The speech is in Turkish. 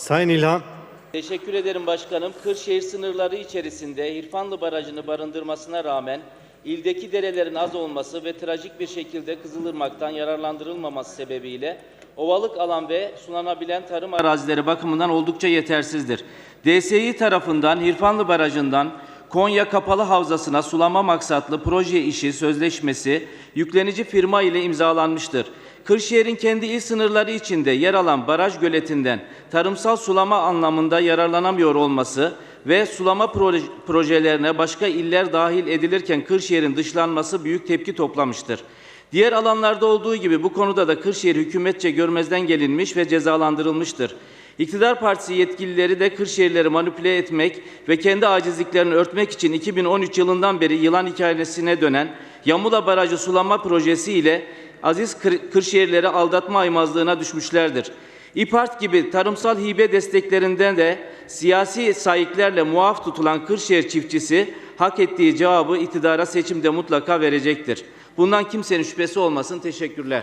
Sayın İlhan. Teşekkür ederim başkanım. Kırşehir sınırları içerisinde İrfanlı Barajı'nı barındırmasına rağmen ildeki derelerin az olması ve trajik bir şekilde Kızılırmak'tan yararlandırılmaması sebebiyle ovalık alan ve sulanabilen tarım arazileri bakımından oldukça yetersizdir. DSİ tarafından İrfanlı Barajı'ndan Konya Kapalı Havzası'na sulama maksatlı proje işi sözleşmesi yüklenici firma ile imzalanmıştır. Kırşehir'in kendi il sınırları içinde yer alan baraj göletinden tarımsal sulama anlamında yararlanamıyor olması ve sulama proje- projelerine başka iller dahil edilirken Kırşehir'in dışlanması büyük tepki toplamıştır. Diğer alanlarda olduğu gibi bu konuda da Kırşehir hükümetçe görmezden gelinmiş ve cezalandırılmıştır. İktidar Partisi yetkilileri de Kırşehirleri manipüle etmek ve kendi acizliklerini örtmek için 2013 yılından beri yılan hikayesine dönen Yamula Barajı sulama projesi ile aziz Kır- Kırşehirleri aldatma aymazlığına düşmüşlerdir. İPART gibi tarımsal hibe desteklerinden de siyasi sahiplerle muaf tutulan Kırşehir çiftçisi hak ettiği cevabı iktidara seçimde mutlaka verecektir. Bundan kimsenin şüphesi olmasın. Teşekkürler.